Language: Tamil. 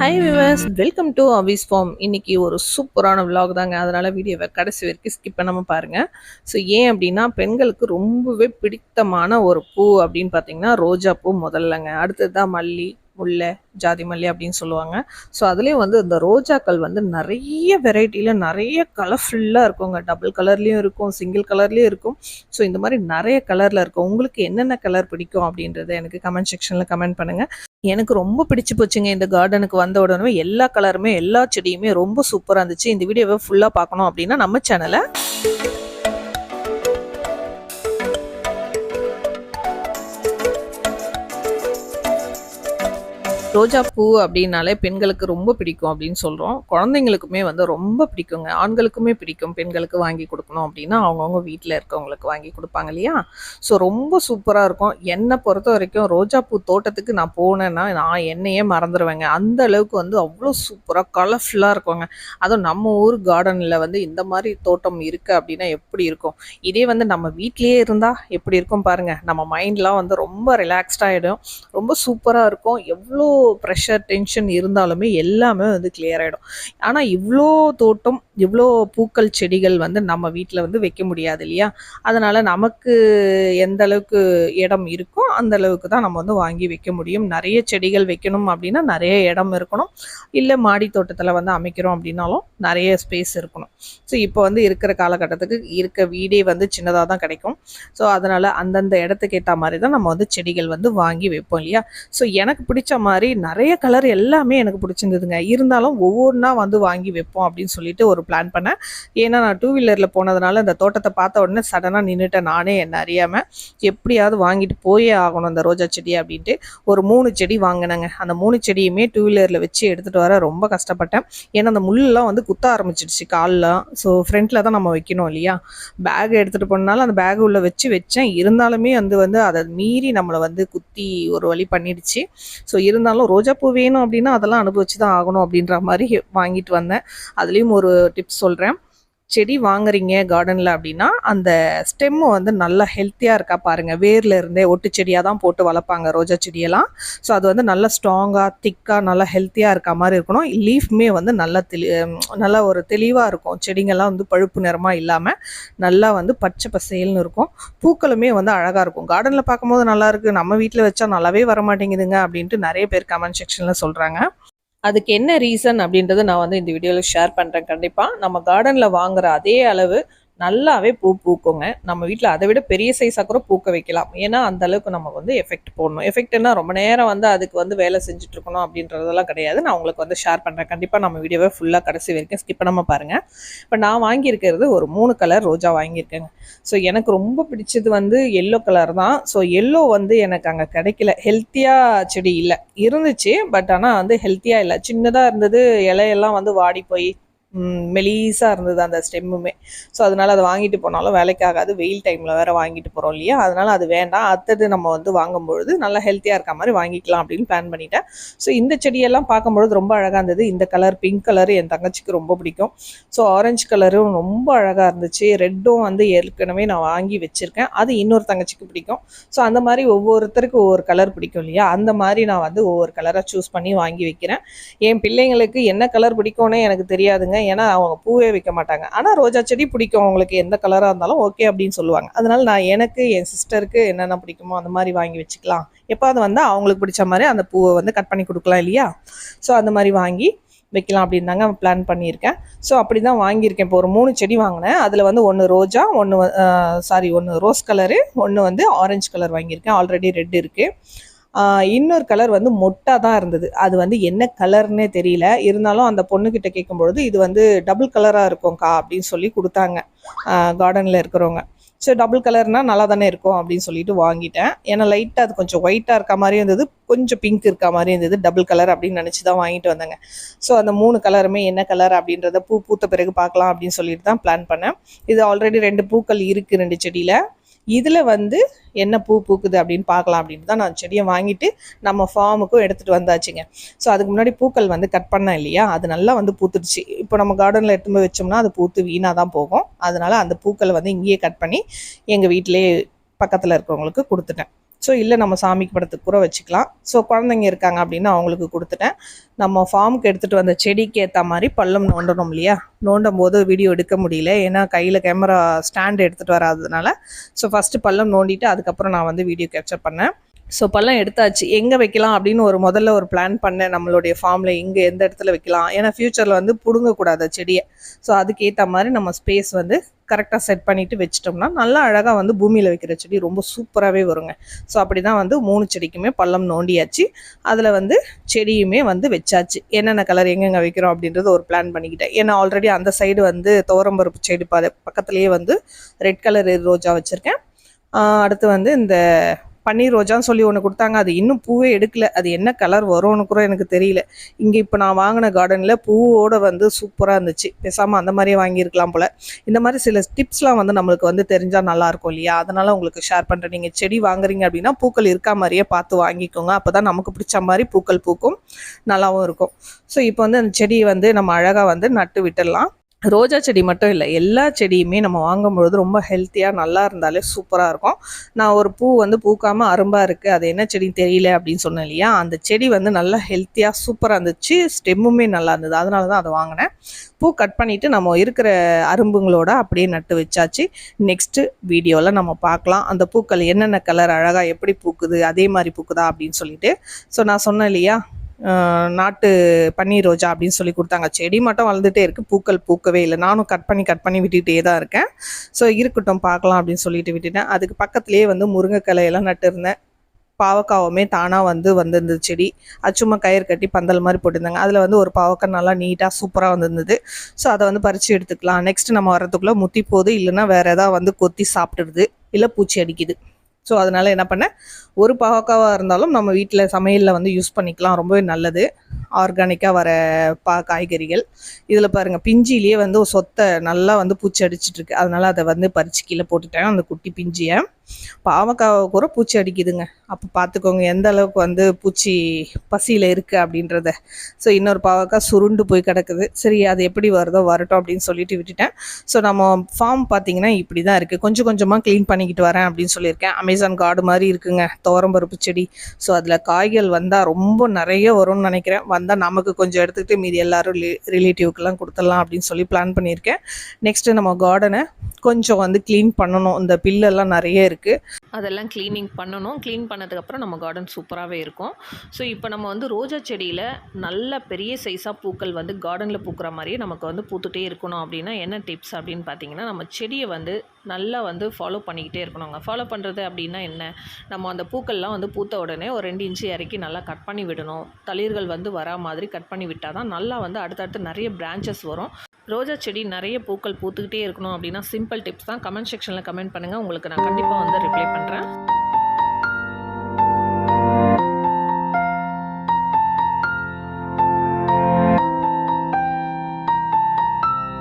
Hi viewers welcome to Avi's farm இன்னைக்கு ஒரு சூப்பரான விலாக் தாங்க. அதனால வீடியோவை கடைசி வரைக்கும் ஸ்கிப் பண்ணாமல் பாருங்க. ஸோ ஏன் அப்படின்னா பெண்களுக்கு ரொம்பவே பிடித்தமான ஒரு பூ அப்படின்னு பார்த்தீங்கன்னா ரோஜா பூ முதல்லங்க. அடுத்தது தான் மல்லி முல்லை ஜாதி மல்லி அப்படின்னு சொல்லுவாங்க. ஸோ அதுலேயும் வந்து இந்த ரோஜாக்கள் வந்து நிறைய வெரைட்டியில் நிறைய கலர்ஃபுல்லாக இருக்குங்க. டபுள் கலர்லேயும் இருக்கும் சிங்கிள் கலர்லேயும் இருக்கும். ஸோ இந்த மாதிரி நிறைய கலரில் இருக்கும். உங்களுக்கு என்னென்ன கலர் பிடிக்கும் அப்படின்றத எனக்கு கமெண்ட் செக்ஷனில் கமெண்ட் பண்ணுங்கள் எனக்கு ரொம்ப பிடிச்சி போச்சுங்க இந்த கார்டனுக்கு வந்த உடனே. எல்லா கலருமே எல்லா செடியுமே ரொம்ப சூப்பராக இருந்துச்சு. இந்த வீடியோவை ஃபுல்லாக பார்க்கணும் அப்படின்னா நம்ம சேனலை ரோஜா பூ அப்படின்னாலே பெண்களுக்கு ரொம்ப பிடிக்கும் அப்படின்னு சொல்கிறோம் குழந்தைங்களுக்குமே வந்து ரொம்ப பிடிக்குங்க. ஆண்களுக்குமே பிடிக்கும். பெண்களுக்கு வாங்கி கொடுக்கணும் அப்படின்னா அவங்கவுங்க வீட்டில் இருக்கவங்களுக்கு வாங்கி கொடுப்பாங்க இல்லையா? ஸோ ரொம்ப சூப்பராக இருக்கும். என்னை பொறுத்த வரைக்கும் ரோஜா பூ தோட்டத்துக்கு நான் போனேன்னா நான் என்னையே மறந்துடுவேங்க அந்த அளவுக்கு வந்து அவ்வளோ சூப்பராக கலர்ஃபுல்லாக இருக்குங்க. அதுவும் நம்ம ஊர் கார்டனில் வந்து இந்த மாதிரி தோட்டம் இருக்குது அப்படின்னா எப்படி இருக்கும்? இதே வந்து நம்ம வீட்லேயே இருந்தால் எப்படி இருக்கும் பாருங்கள் நம்ம மைண்ட்லாம் வந்து ரொம்ப ரிலாக்ஸ்டாகிடும் ரொம்ப சூப்பராக இருக்கும். எவ்வளோ ப்ரெஷர் டென்ஷன் இருந்தாலுமே எல்லாமே வந்து கிளியர் ஆகிடும் ஆனால் இவ்வளோ தோட்டம் இவ்வளோ பூக்கள் செடிகள் வந்து நம்ம வீட்டில் வந்து வைக்க முடியாது இல்லையா? அதனால் நமக்கு எந்த அளவுக்கு இடம் இருக்கோ அந்த அளவுக்கு தான் நம்ம வந்து வாங்கி வைக்க முடியும். நிறைய செடிகள் வைக்கணும் அப்படின்னா நிறைய இடம் இருக்கணும். இல்லை மாடி தோட்டத்தில் வந்து அமைக்கிறோம் அப்படின்னாலும் நிறைய ஸ்பேஸ் இருக்கணும். ஸோ இப்போ வந்து இருக்கிற காலகட்டத்துக்கு இருக்க வீடே வந்து சின்னதாக தான் கிடைக்கும். ஸோ அதனால் அந்தந்த இடத்துக்கு ஏற்ற மாதிரி தான் நம்ம வந்து செடிகள் வந்து வாங்கி வைப்போம் இல்லையா? ஸோ எனக்கு பிடிச்ச மாதிரி நிறைய கலர் எல்லாமே எனக்கு பிடிச்சிருந்ததுங்க. இருந்தாலும் ஒவ்வொன்றா வந்து வாங்கி வைப்போம் அப்படின்னு சொல்லிட்டு ஒரு பிளான் பண்ணேன். ஏன்னா நான் டூ வீலரில் போனதுனால இந்த தோட்டத்தை பார்த்த உடனே சடனாக நின்றுட்டேன் நானே என்ன அறியாமல் எப்படியாவது வாங்கிட்டு போயே ஆகணும் அந்த ரோஜா செடி அப்படின்ட்டு ஒரு மூணு செடி வாங்கினேங்க. அந்த மூணு செடியுமே டூ வீலரில் வச்சு எடுத்துகிட்டு வர ரொம்ப கஷ்டப்பட்டேன். ஏன்னா அந்த முள்ளெலாம் வந்து குத்த ஆரம்பிச்சிடுச்சு கால்லாம் ஸோ ஃப்ரண்ட்டில் தான் நம்ம வைக்கணும் இல்லையா? பேக் எடுத்துகிட்டு போனாலும் அந்த பேக் உள்ளே வச்சு வச்சேன். இருந்தாலுமே வந்து வந்து அதை மீறி நம்மளை வந்து குத்தி ஒரு வழி பண்ணிடுச்சு. ஸோ இருந்தாலும் ரோஜா பூ வேணும் அப்படின்னா அதெல்லாம் அனுபவிச்சு தான் ஆகணும் அப்படின்ற மாதிரி வாங்கிட்டு வந்தேன். அதுலேயும் ஒரு டிப்ஸ் சொல்கிறேன் செடி வாங்குறீங்க கார்டனில் அப்படின்னா அந்த ஸ்டெம்மு வந்து நல்லா ஹெல்த்தியாக இருக்கா பாருங்கள் வேரில் இருந்தே ஒட்டு செடியாக தான் போட்டு வளர்ப்பாங்க ரோஜா செடியெல்லாம். ஸோ அது வந்து நல்லா ஸ்ட்ராங்காக திக்காக நல்லா ஹெல்த்தியாக இருக்கா மாதிரி இருக்கணும். லீஃப்மே வந்து நல்லா தெளி நல்லா ஒரு தெளிவாக இருக்கும். செடிங்கெல்லாம் வந்து பழுப்பு நிறமாக இல்லாமல் நல்லா வந்து பச்சை பசேல்னு இருக்கும். பூக்களுமே வந்து அழகாக இருக்கும். கார்டனில் பார்க்கும்போது நல்லா இருக்கு. நம்ம வீட்டில் வச்சா நல்லாவே வர மாட்டேங்குதுங்க அப்படின்ட்டு நிறைய பேர் கமெண்ட் செக்ஷனில் சொல்கிறாங்க அதுக்கு என்ன ரீசன் அப்படின்றத நான் வந்து இந்த வீடியோவில் ஷேர் பண்ணுறேன் கண்டிப்பாக நம்ம கார்டனில் வாங்குற அதே அளவு நல்லாவே பூ பூக்குங்க. நம்ம வீட்டில் அதை விட பெரிய சைஸாக கூட பூக்க வைக்கலாம். ஏன்னா அந்த அளவுக்கு நம்ம வந்து எஃபெக்ட் போடணும். எஃபெக்ட்னா ரொம்ப நேரம் வந்து அதுக்கு வந்து வேலை செஞ்சுட்டு இருக்கணும் அப்படின்றதெல்லாம் கிடையாது. நான் உங்களுக்கு வந்து ஷேர் பண்ணுறேன் கண்டிப்பாக நம்ம வீடியோவை ஃபுல்லாக கடைசி வரைக்கும் ஸ்கிப் பண்ணாமல் பாருங்கள் இப்போ நான் வாங்கியிருக்கிறது ஒரு மூணு கலர் ரோஜா வாங்கியிருக்கேங்க. ஸோ எனக்கு ரொம்ப பிடிச்சது வந்து எல்லோ கலர் தான். ஸோ எல்லோ வந்து எனக்கு அங்கே கிடைக்கல. ஹெல்த்தியாக செடி இல்லை. இருந்துச்சு பட் ஆனால் வந்து ஹெல்த்தியாக இல்லை. சின்னதாக இருந்தது இலையெல்லாம் வந்து வாடி போய் மெலீஸாக இருந்தது அந்த ஸ்டெம்முமே. ஸோ அதனால் அதை வாங்கிட்டு போனாலும் வேலைக்கு ஆகாது வெயில் டைமில் வேறு வாங்கிட்டு போகிறோம் இல்லையா? அதனால் அது வேண்டாம். அடுத்தது நம்ம வந்து வாங்கும்பொழுது நல்லா ஹெல்த்தியாக இருக்க மாதிரி வாங்கிக்கலாம் அப்படின்னு பிளான் பண்ணிட்டேன். ஸோ இந்த செடியெல்லாம் பார்க்கும்பொழுது ரொம்ப அழகாக இருந்தது. இந்த கலர் பிங்க் கலர் என் தங்கச்சிக்கு ரொம்ப பிடிக்கும். ஸோ ஆரஞ்சு கலரும் ரொம்ப அழகாக இருந்துச்சு. ரெட்டும் வந்து ஏற்கனவே நான் வாங்கி வச்சுருக்கேன். அது இன்னொரு தங்கச்சிக்கு பிடிக்கும். ஸோ அந்த மாதிரி ஒவ்வொருத்தருக்கு ஒவ்வொரு கலர் பிடிக்கும் இல்லையா? அந்த மாதிரி நான் வந்து ஒவ்வொரு கலராக சூஸ் பண்ணி வாங்கி வைக்கிறேன். என் பிள்ளைங்களுக்கு என்ன கலர் பிடிக்கும்னே எனக்கு தெரியாதுங்க. ஏன்னா அவங்க பூவே வைக்க மாட்டாங்க. ஆனால் ரோஜா செடி பிடிக்கும். அவங்களுக்கு எந்த கலராக இருந்தாலும் ஓகே அப்படின்னு சொல்லுவாங்க. அதனால நான் எனக்கு என் சிஸ்டருக்கு என்னென்ன பிடிக்குமோ அந்த மாதிரி வாங்கி வச்சுக்கலாம். எப்போது வந்து அவங்களுக்கு பிடிச்ச மாதிரி அந்த பூவை வந்து கட் பண்ணி கொடுக்கலாம் இல்லையா? ஸோ அந்த மாதிரி வாங்கி வைக்கலாம் அப்படின்னு தாங்க பிளான் பண்ணியிருக்கேன். ஸோ அப்படி தான் வாங்கியிருக்கேன். இப்போ ஒரு மூணு செடி வாங்கினேன். அதில் வந்து ஒன்று ரோஜா ஒன்று சாரி ஒன்று ரோஸ் கலரு ஒன்று வந்து ஆரஞ்சு கலர் வாங்கியிருக்கேன். ஆல்ரெடி ரெட் இருக்குது இன்னொரு கலர் வந்து மொட்டாக தான் இருந்தது. அது வந்து என்ன கலர்னே தெரியல. இருந்தாலும் அந்த பொண்ணுக்கிட்ட கேட்கும்பொழுது இது வந்து டபுள் கலராக இருக்கும்க்கா அப்படின்னு சொல்லி கொடுத்தாங்க. கார்டனில் இருக்கிறவங்க. ஸோ டபுள் கலர்னால் நல்லா தானே இருக்கும் அப்படின்னு சொல்லிட்டு வாங்கிட்டேன். ஏன்னா லைட்டாக அது கொஞ்சம் ஒயிட்டாக இருக்க மாதிரியும் இருந்தது. கொஞ்சம் பிங்க் இருக்க மாதிரி இருந்தது. டபுள் கலர் அப்படின்னு நினச்சி தான் வாங்கிட்டு வந்தேங்க. ஸோ அந்த மூணு கலருமே என்ன கலர் அப்படின்றத பூ பூத்த பிறகு பார்க்கலாம் அப்படின்னு சொல்லிட்டு தான் பிளான் பண்ணேன். இது ஆல்ரெடி ரெண்டு பூக்கள் இருக்குது ரெண்டு செடியில். இதில் வந்து என்ன பூ பூக்குது அப்படின்னு பார்க்கலாம் அப்படின்னு தான் நான் செடியை வாங்கிட்டு நம்ம ஃபார்முக்கும் எடுத்துகிட்டு வந்தாச்சுங்க. ஸோ அதுக்கு முன்னாடி பூக்கள் வந்து கட் பண்ணேன் இல்லையா? அது நல்லா வந்து பூத்துடுச்சு. இப்போ நம்ம கார்டனில் எடுத்து போய் வச்சோம்னா அது பூத்து வீணாக தான் போகும். அதனால் அந்த பூக்களை வந்து இங்கேயே கட் பண்ணி எங்கள் வீட்டிலே பக்கத்தில் இருக்கிறவங்களுக்கு கொடுத்துட்டேன். ஸோ இல்லை நம்ம சாமிக்கு படத்துக்கு கூட வச்சுக்கலாம். ஸோ குழந்தைங்க இருக்காங்க அப்படின்னு அவங்களுக்கு கொடுத்துட்டேன். நம்ம ஃபார்முக்கு எடுத்துகிட்டு வந்த செடிக்கு ஏற்ற மாதிரி பள்ளம் நோண்டணும் இல்லையா? நோண்டும் போது வீடியோ எடுக்க முடியல. ஏன்னா கையில் கேமரா ஸ்டாண்ட் எடுத்துகிட்டு வராததுனால. ஸோ ஃபஸ்ட்டு பள்ளம் நோண்டிட்டு அதுக்கப்புறம் நான் வந்து வீடியோ கேப்சர் பண்ணேன். ஸோ பள்ளம் எடுத்தாச்சு. எங்கே வைக்கலாம் அப்படின்னு ஒரு முதல்ல ஒரு பிளான் பண்ணேன் நம்மளுடைய ஃபார்மில் இங்கே எந்த இடத்துல வைக்கலாம்? ஏன்னா ஃப்யூச்சரில் வந்து பிடுங்கக்கூடாது செடியை. ஸோ அதுக்கேற்ற மாதிரி நம்ம ஸ்பேஸ் வந்து கரெக்டாக செட் பண்ணிவிட்டு வச்சிட்டோம்னா நல்லா அழகாக வந்து பூமியில் வைக்கிற செடி ரொம்ப சூப்பராகவே வருங்க. ஸோ அப்படி தான் வந்து மூணு செடிக்குமே பள்ளம் நோண்டியாச்சு. அதில் வந்து செடியுமே வந்து வச்சாச்சு. என்னென்ன கலர் எங்கெங்கே வைக்கிறோம் அப்படின்றது ஒரு பிளான் பண்ணிக்கிட்டேன். ஏன்னா ஆல்ரெடி அந்த சைடு வந்து துவரம்பருப்பு செடி பாதை பக்கத்துலேயே வந்து ரெட் கலர் ரோஜா வச்சுருக்கேன். அடுத்து வந்து இந்த பன்னீர் ரோஜான்னு சொல்லி ஒன்று கொடுத்தாங்க. அது இன்னும் பூவே எடுக்கல. அது என்ன கலர் வரும்னு கூட எனக்கு தெரியல. இங்கே இப்போ நான் வாங்கின கார்டனில் பூவோடு வந்து சூப்பராக இருந்துச்சு. பேசாமல் அந்த மாதிரியே வாங்கியிருக்கலாம் போல். இந்த மாதிரி சில டிப்ஸ்லாம் வந்து நம்மளுக்கு வந்து தெரிஞ்சால் நல்லாயிருக்கும் இல்லையா? அதனால் உங்களுக்கு ஷேர் பண்ணுறேன் நீங்கள் செடி வாங்குறீங்க அப்படின்னா பூக்கள் இருக்கா மாதிரியே பார்த்து வாங்கிக்கோங்க. அப்போ தான் நமக்கு பிடிச்ச மாதிரி பூக்கள் பூக்கும். நல்லாவும் இருக்கும். ஸோ இப்போ வந்து அந்த செடியை வந்து நம்ம அழகாக வந்து நட்டு விட்டுடலாம். ரோஜா செடி மட்டும் இல்லை எல்லா செடியுமே நம்ம வாங்கும்பொழுது ரொம்ப ஹெல்த்தியாக நல்லா இருந்தாலே சூப்பராக இருக்கும். நான் ஒரு பூ வந்து பூக்காமல் அரும்பாக இருக்குது அது என்ன செடின்னு தெரியல அப்படின்னு சொன்னேன் இல்லையா? அந்த செடி வந்து நல்லா ஹெல்த்தியாக சூப்பராக இருந்துச்சு ஸ்டெம்முமே நல்லா இருந்தது அதனால தான் அதை வாங்கினேன். பூ கட் பண்ணிவிட்டு நம்ம இருக்கிற அரும்புங்களோட அப்படியே நட்டு வச்சாச்சு. நெக்ஸ்ட்டு வீடியோவில் நம்ம பார்க்கலாம் அந்த பூக்கள் என்னென்ன கலர் அழகாக எப்படி பூக்குது அதே மாதிரி பூக்குதா அப்படின்னு சொல்லிட்டு. ஸோ நான் சொன்னேன் இல்லையா? நாட்டு பன்னீர் ரோஜா அப்படின்னு சொல்லி கொடுத்தாங்க. செடி மட்டும் வளர்ந்துட்டே இருக்குது பூக்கள் பூக்கவே இல்லை. நானும் கட் பண்ணி கட் பண்ணி விட்டுகிட்டே தான் இருக்கேன். ஸோ இருக்கட்டும் பார்க்கலாம் அப்படின்னு சொல்லிட்டு விட்டுட்டேன். அதுக்கு பக்கத்துலேயே வந்து முருங்கைக்கலையெல்லாம் நட்டுருந்தேன் பாவக்காவுமே தானாக வந்து வந்திருந்தது செடி. அது சும்மா கயிறு கட்டி பந்தல் மாதிரி போட்டிருந்தாங்க. அதில் வந்து ஒரு பாவக்காய் நல்லா நீட்டாக சூப்பராக வந்திருந்தது. ஸோ அதை வந்து பறித்து எடுத்துக்கலாம். நெக்ஸ்ட் நம்ம வரதுக்குள்ளே முத்தி போகுது. இல்லைன்னா வேறு ஏதாவது வந்து கொத்தி சாப்பிட்டுடுது இல்லை பூச்சி அடிக்குது. ஸோ அதனால் என்ன பண்ணேன்? ஒரு பாவக்காவாக இருந்தாலும் நம்ம வீட்டில் சமையலில் வந்து யூஸ் பண்ணிக்கலாம். ரொம்பவே நல்லது. ஆர்கானிக்காக வர பா காய்கறிகள். இதில் பாருங்கள் பிஞ்சிலேயே வந்து ஒரு சொத்தை நல்லா வந்து பூச்சி அடிச்சிட்ருக்கு அதனால் அதை வந்து பறித்து கீழே போட்டுட்டேன். அந்த குட்டி பிஞ்சியை. பாவக்காவை கூட பூச்சி அடிக்குதுங்க. அப்போ பார்த்துக்கோங்க எந்த அளவுக்கு வந்து பூச்சி பசியில் இருக்குது அப்படின்றத. ஸோ இன்னொரு பாவக்காய் சுருண்டு போய் கிடக்குது. சரி அது எப்படி வருதோ வரட்டும் அப்படின்னு சொல்லிட்டு விட்டுட்டேன். ஸோ நம்ம ஃபார்ம் பார்த்தீங்கன்னா இப்படி தான் இருக்குது கொஞ்சம் கொஞ்சமாக க்ளீன் பண்ணிக்கிட்டு வரேன் அப்படின்னு சொல்லியிருக்கேன். அமேசான் கார்டு மாதிரி இருக்குங்க. தோரம்பருப்பு செடி. ஸோ அதில் காய்கள் வந்தால் ரொம்ப நிறைய வரும்னு நினைக்கிறேன். வந்தால் நமக்கு கொஞ்சம் எடுத்துக்கிட்டு மீதி எல்லாரும் ரிலேட்டிவ்க்கெல்லாம் கொடுத்துடலாம் அப்படின்னு சொல்லி பிளான் பண்ணியிருக்கேன். நெக்ஸ்ட்டு நம்ம கார்டனை கொஞ்சம் வந்து க்ளீன் பண்ணணும். இந்த பில்லெல்லாம் நிறைய இருக்குது இருக்குது அதெல்லாம் க்ளீனிங் பண்ணணும். க்ளீன் பண்ணதுக்கப்புறம் நம்ம கார்டன் சூப்பராகவே இருக்கும். ஸோ இப்போ நம்ம வந்து ரோஜா செடியில் நல்ல பெரிய சைஸாக பூக்கள் வந்து கார்டனில் பூக்கிற மாதிரியே நமக்கு வந்து பூத்துட்டே இருக்கணும் அப்படின்னா என்ன டிப்ஸ் அப்படின்னு பார்த்தீங்கன்னா நம்ம செடியை வந்து நல்லா வந்து ஃபாலோ பண்ணிக்கிட்டே இருக்கணுங்க ஃபாலோ பண்ணுறது அப்படின்னா என்ன? நம்ம அந்த பூக்கள்லாம் வந்து பூத்த உடனே ஒரு ரெண்டு இன்ச்சு இறக்கி நல்லா கட் பண்ணி விடணும். தளிர்கள் வந்து வரா மாதிரி கட் பண்ணி விட்டால் தான் நல்லா வந்து அடுத்தடுத்து நிறைய பிரான்ச்சஸ் வரும். ரோஜா செடி நிறைய பூக்கள் பூத்துக்கிட்டே இருக்கணும் அப்படின்னா சிம்பிள் டிப்ஸ் தான். கமெண்ட் செக்ஷனில் கமெண்ட் பண்ணுங்கள் உங்களுக்கு நான் கண்டிப்பாக வந்து ரிப்ளை பண்ணுறேன்